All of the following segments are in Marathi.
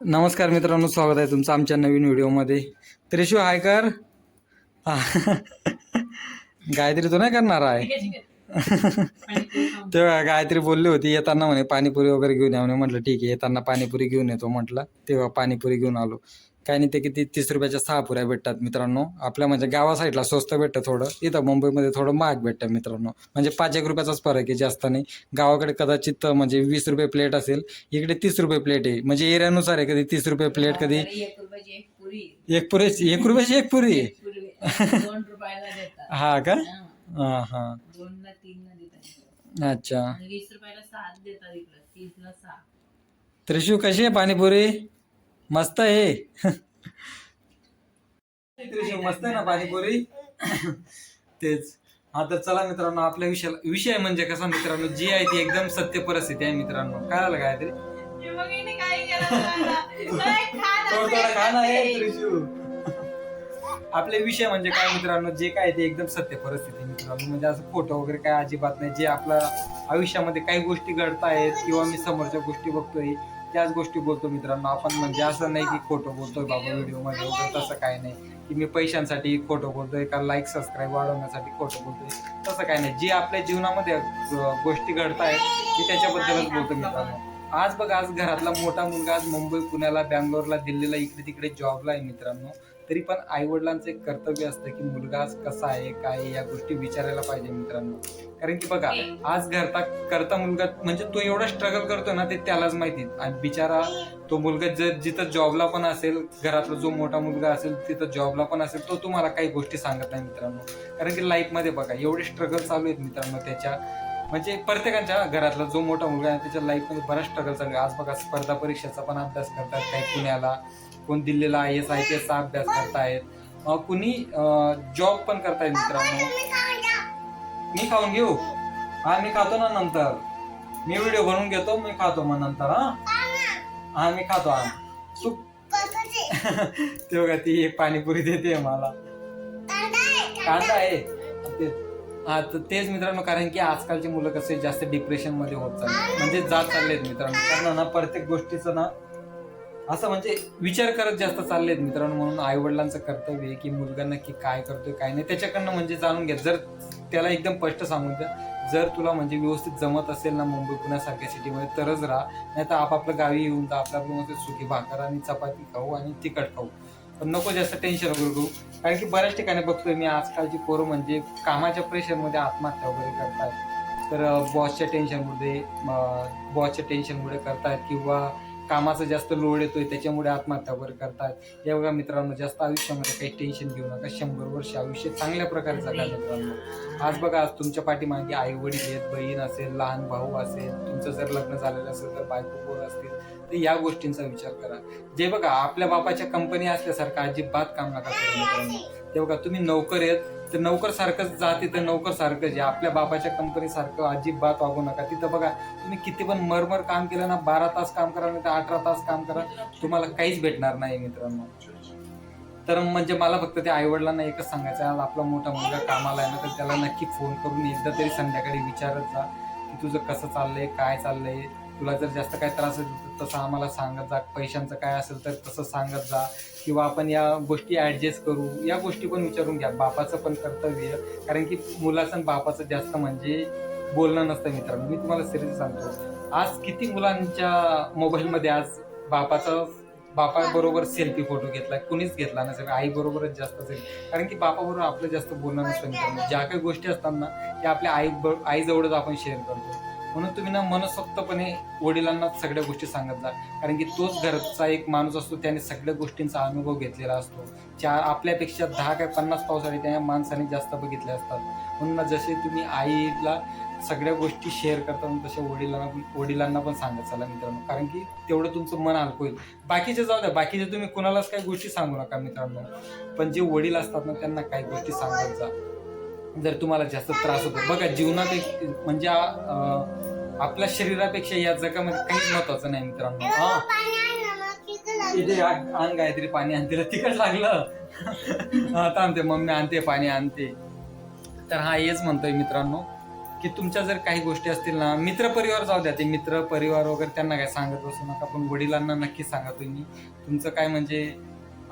नमस्कार मित्रांनो स्वागत आहे तुमचं आमच्या नवीन व्हिडिओमध्ये. त्रिशू हाय कर. गायत्री तो नाही करणार आहे. तेव्हा गायत्री बोलली होती येताना म्हणे पाणीपुरी वगैरे घेऊन या. म्हणे म्हटलं ठीक आहे. येताना पाणीपुरी घेऊन येतो म्हटलं. तेव्हा पाणीपुरी घेऊन आलो. काही नाही ते किती तीस रुपयाच्या सहा पुऱ्या भेटतात मित्रांनो. आपल्या म्हणजे गावा साईडला स्वस्त भेटतं थोडं. इथं मुंबईमध्ये थोडं महाग भेटतं मित्रांनो. म्हणजे पाच एक रुपयाचाच फरक आहे जास्त नाही. गावाकडे कदाचित म्हणजे वीस रुपये प्लेट असेल इकडे तीस रुपये प्लेट आहे. म्हणजे एरियानुसार आहे कधी तीस रुपये प्लेट कधी एक पुरी. एक रुपयाची एक पुरी हा का? हा. हा. दोन ला तीन ला देतात अच्छा. आणि वीस रुपयाला सात देतात इकडं तीस ला सहा त्रिशू कशी आहे पाणीपुरी? मस्त आहे. त्रिशू मस्त आहे ना पाणीपुरी? तेच. हा तर चला मित्रांनो आपल्या विषय विषय म्हणजे कसा मित्रांनो? जी आहे ती एकदम सत्य परिस्थिती आहे मित्रांनो. काय झालं काय तरी थोडं थोडं त्रिशू आपले विषय म्हणजे काय मित्रांनो? जे काय ते एकदम सत्य परिस्थिती मित्रांनो. म्हणजे असं फोटो वगैरे काय अजिबात नाही. जे आपल्या आयुष्यामध्ये काही गोष्टी घडतायत किंवा मी समोरच्या गोष्टी बघतोय त्याच गोष्टी बोलतो मित्रांनो. आपण म्हणजे असं नाही की खोटं बोलतोय बाबा व्हिडिओमध्ये वगैरे तसं काय नाही. की मी पैशांसाठी खोटं बोलतोय का लाईक सबस्क्राईब वाढवण्यासाठी खोटं बोलतोय तसं काय नाही. जे आपल्या जीवनामध्ये गोष्टी घडतायत ते त्याच्याबद्दलच बोलतो मित्रांनो. आज बघ आज घरातला मोठा मुलगा आज मुंबई पुण्याला बँगलोरला दिल्लीला इकडे तिकडे जॉबला आहे मित्रांनो. तरी पण आई वडिलांचं एक कर्तव्य असतं की मुलगा आज कसा आहे काय या गोष्टी विचारायला पाहिजे मित्रांनो. कारण की बघा आज घरता करता मुलगा म्हणजे तो एवढा स्ट्रगल करतो ना ते त्यालाच माहिती आणि बिचारा तो मुलगा जर जिथं जॉबला पण असेल घरातला जो मोठा मुलगा असेल तिथं जॉबला पण असेल तो तुम्हाला काही गोष्टी सांगत नाही मित्रांनो. कारण की लाईफमध्ये बघा एवढे स्ट्रगल चालू आहेत मित्रांनो त्याच्या. म्हणजे प्रत्येकाच्या घरातला जो मोठा मुलगा आहे त्याच्या लाईफमध्ये बराच स्ट्रगल चालू आहे. आज बघा स्पर्धा परीक्षेचा पण अभ्यास करतात काही पुण्याला. कोण दिल्लीला आय एस आय पी एसचा अभ्यास करतायत. कुणी जॉब पण करतायत मित्रांनो. मी खाऊन घेऊ? हा मी खातो ना नंतर. मी व्हिडिओ बनवून घेतो मी खातो मग नंतर हा? हा मी खातो हा. तू ते बघा ती एक पाणीपुरी देते मला. कांदा आहे हा तर तेच मित्रांनो कारण की आजकालची मुलं कसे जास्त डिप्रेशनमध्ये होत चालले म्हणजे जात चाललेत मित्रांनो. कारण ना प्रत्येक गोष्टीचं ना असं म्हणजे विचार करत जास्त चाललेत मित्रांनो म्हणून आई वडिलांचं कर्तव्य आहे की मुलगा नक्की काय करतोय काय नाही त्याच्याकडनं म्हणजे जाणून घ्या. जर त्याला एकदम स्पष्ट सांगून द्या जर तुला म्हणजे व्यवस्थित जमत असेल ना मुंबई पुण्यासारख्या सिटीमध्ये तरच राहा. नाही तर आपापलं गावी येऊन तर आपल्या मस्त सुकी भाकर आणि चपाती खाऊ आणि तिखट खाऊ. पण नको जास्त टेन्शन वगैरे घेऊ. कारण की बऱ्याच ठिकाणी बघतोय मी आजकालची पोरं म्हणजे कामाच्या प्रेशरमध्ये आत्महत्या वगैरे करतात. तर बॉसच्या टेन्शनमध्ये बॉसच्या टेन्शनमुळे करतात किंवा कामाचा जास्त लोड येतोय त्याच्यामुळे आत्महत्या वगैरे करतायत या बघा मित्रांनो जास्त आयुष्यामध्ये काही टेन्शन घेऊ नका. शंभर वर्ष आयुष्य चांगल्या प्रकारे जगा मित्रांनो. आज बघा आज तुमच्या पाठीमागे आई वडील आहेत बहीण असेल लहान भाऊ असेल तुमचं जर लग्न झालेलं असेल तर बायको पोर असतील तर या गोष्टींचा विचार करा. जे बघा आपल्या बापाच्या कंपनी असल्यासारखं अजिबात काम नका करू मित्रांनो. ते बघा तुम्ही नोकर आहेत तर नोकर सारखंच जा तिथं नोकर सारखं जे आपल्या बापाच्या कंपनी सारखं अजिबात वागू नका. तिथं बघा तुम्ही किती पण मरमर काम केलं ना बारा तास काम करा नाही तर अठरा तास काम करा तुम्हाला काहीच भेटणार नाही मित्रांनो. तर म्हणजे मला फक्त त्या आईवडिलांना एकच सांगायचं आहे, आज आपला मोठा मुलगा कामाला आहे ना तर त्याला नक्की फोन करून एकदा तरी संध्याकाळी विचारत जा की तुझं कसं चाललंय काय चाललंय. तुला जर जास्त काय त्रास असेल तर तसं आम्हाला सांगत जा. पैशांचं काय असेल तर तसं सांगत जा. किंवा आपण या गोष्टी ॲडजस्ट करू. या गोष्टी पण विचारून घ्या. बापाचं पण कर्तव्य कारण की मुलाचं आणि बापाचं जास्त म्हणजे बोलणं नसतं मित्रांनो. मी तुम्हाला सिरियस सांगतो. आज किती मुलांच्या मोबाईलमध्ये आज बापाचा बापाबरोबर सेल्फी फोटो घेतला. कुणीच घेतला नसेल आईबरोबरच जास्त असेल कारण की बापाबरोबर आपलं जास्त बोलणं नसतं मित्रांनो. ज्या काही गोष्टी असतात ना त्या आपल्या आई आईजवळच आपण शेअर करतो. म्हणून तुम्ही ना मनसोक्तपणे वडिलांना सगळ्या गोष्टी सांगत जा. कारण की तोच घरचा एक माणूस असतो त्याने सगळ्या गोष्टींचा अनुभव घेतलेला असतो. चार आपल्यापेक्षा दहा काय पन्नास पावसाळी त्या माणसाने जास्त बघितले असतात. म्हणून जसे तुम्ही आईला सगळ्या गोष्टी शेअर करता तशा वडिलांना वडिलांना पण सांगत चला मित्रांनो. कारण की तेवढं तुमचं मन हलकं होईल. बाकीचे जाऊ द्या बाकीचे तुम्ही कुणालाच काही गोष्टी सांगू नका मित्रांनो. पण जे वडील असतात ना त्यांना काही गोष्टी सांगत जा. जर तुम्हाला जास्त त्रास होतो. बघा जीवनात एक म्हणजे आपल्या शरीरापेक्षा या जगामध्ये काहीच महत्वाचं नाही मित्रांनो. हा. इथे आण काहीतरी पाणी आण तिला तिकट लागलं. हा थांबते मम्मी आणते पाणी आणते. तर हा हेच म्हणतोय मित्रांनो की तुमच्या जर काही गोष्टी असतील ना मित्र परिवार जाऊ द्या ते मित्र परिवार वगैरे त्यांना काय सांगत बसू नका पण वडिलांना नक्की सांगा तुम्ही. तुमचं काय म्हणजे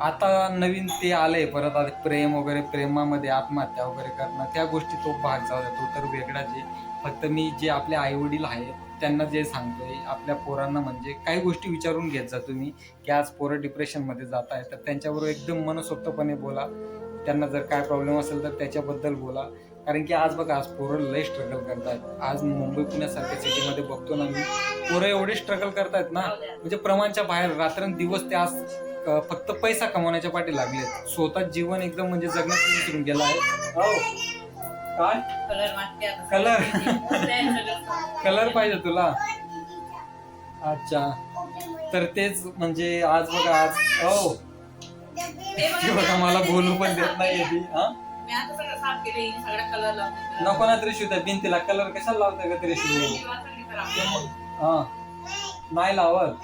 आता नवीन ते आलंय परत आता प्रेम वगैरे प्रेमामध्ये आत्महत्या वगैरे करणं त्या गोष्टी तो भाग जाऊ द्या तो तर वेगळाच आहे. फक्त मी जे आपले आई वडील आहेत त्यांना जे सांगतोय आपल्या पोरांना म्हणजे काही गोष्टी विचारून घेत जा तुम्ही की आज पोरं डिप्रेशनमध्ये जात आहे तर त्यांच्याबरोबर एकदम मनसोक्तपणे बोला. त्यांना जर काय प्रॉब्लेम असेल तर त्याच्याबद्दल बोला. कारण की आज बघा आज पोरं लय स्ट्रगल करतायत. आज मुंबई पुण्यासारख्या सिटीमध्ये बघतो ना मी पोरं एवढे स्ट्रगल करतायत ना म्हणजे प्रमाणच्या बाहेर रात्रंदिवस ते आज फक्त पैसा कमवण्याच्या पाठी लागलेत. स्वतः जीवन एकदम म्हणजे जगण्याचं विसरून गेला आहे हो. काय? कलर मागते आता. कलर. सगळं सगळं. कलर पाहिजे तुला? अच्छा. तर तेच म्हणजे आज बघा आज हो. ते ती बघा मला बोलू पण देत नाही ती हा? मी आता सगळं साफ केलं हिने सगळा कलर लावते नको ना त्रिशू त्या भिंतीला कलर कशाला लावताय का त्रिशू? हा नाही लावत?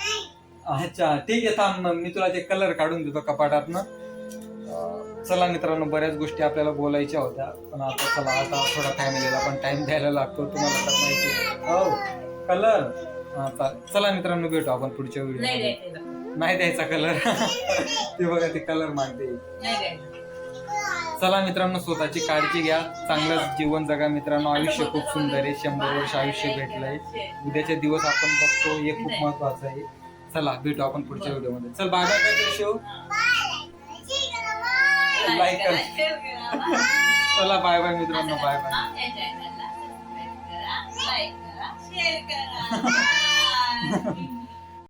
अच्छा ठीक आहे थांब मग मी तुला ते कलर काढून देतो कपाटातनं. अं, चला मित्रांनो बऱ्याच गोष्टी आपल्याला बोलायच्या होत्या. पण आता चला आता थोडा फॅमिलीला पण टाइम द्यायला लागतो. तुम्हाला तर माहिती. हो कलर हा चालेल चला मित्रांनो भेटू आपण पुढच्या व्हिडिओ नाही द्यायचा. कलर ते बघा ते कलर मागते चला मित्रांनो स्वतःची काळजी घ्या. चांगलं जीवन जगा मित्रांनो. आयुष्य खूप सुंदर आहे. शंभर वर्ष आयुष्य भेटलंय. उद्याचे दिवस आपण बघतो. हे खूप महत्वाचं आहे. चला भेटू आपण पुढच्या व्हिडिओमध्ये चल बाय बाय काय शिव. Like करा. चला बाय बाय मित्रांनो बाय बाय आमच्या चॅनलला सबस्क्राईब करा लाईक करा शेअर करा